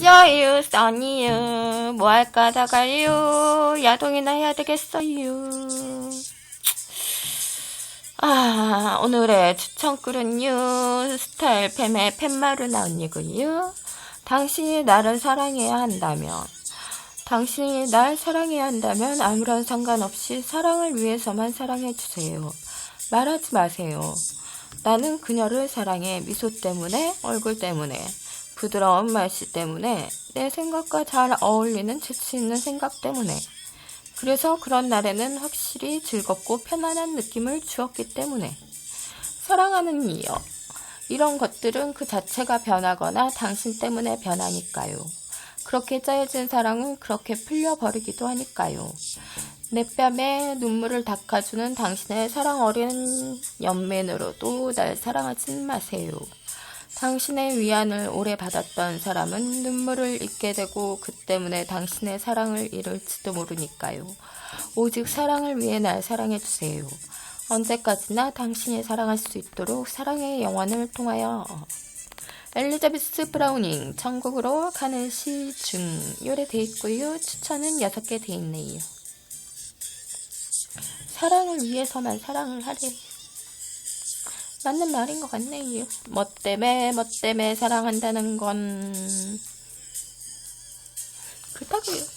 써요, 써니요. 뭐 할까 다가요. 야동이나 해야 되겠어요. 아, 오늘의 추천글은요. 스타일 팸의 팻마루나 언니고요. 당신이 나를 사랑해야 한다면, 당신이 날 사랑해야 한다면 아무런 상관없이 사랑을 위해서만 사랑해주세요. 말하지 마세요. 나는 그녀를 사랑해. 미소 때문에, 얼굴 때문에, 부드러운 말씨 때문에, 내 생각과 잘 어울리는 재치 있는 생각 때문에. 그래서 그런 날에는 확실히 즐겁고 편안한 느낌을 주었기 때문에. 사랑하는 이유. 이런 것들은 그 자체가 변하거나 당신 때문에 변하니까요. 그렇게 짜여진 사랑은 그렇게 풀려버리기도 하니까요. 내 뺨에 눈물을 닦아주는 당신의 사랑 어린 연맨으로도 날 사랑하진 마세요. 당신의 위안을 오래 받았던 사람은 눈물을 잊게 되고 그 때문에 당신의 사랑을 잃을지도 모르니까요. 오직 사랑을 위해 날 사랑해주세요. 언제까지나 당신이 사랑할 수 있도록 사랑의 영혼을 통하여 엘리자베스 브라우닝 천국으로 가는 시중 요래 돼 있고요. 추천은 6개 돼 있네요. 사랑을 위해서만 사랑을 하래. 맞는 말인 것 같네요. 뭐 때문에 뭐 때문에 사랑한다는 건 그렇다고요.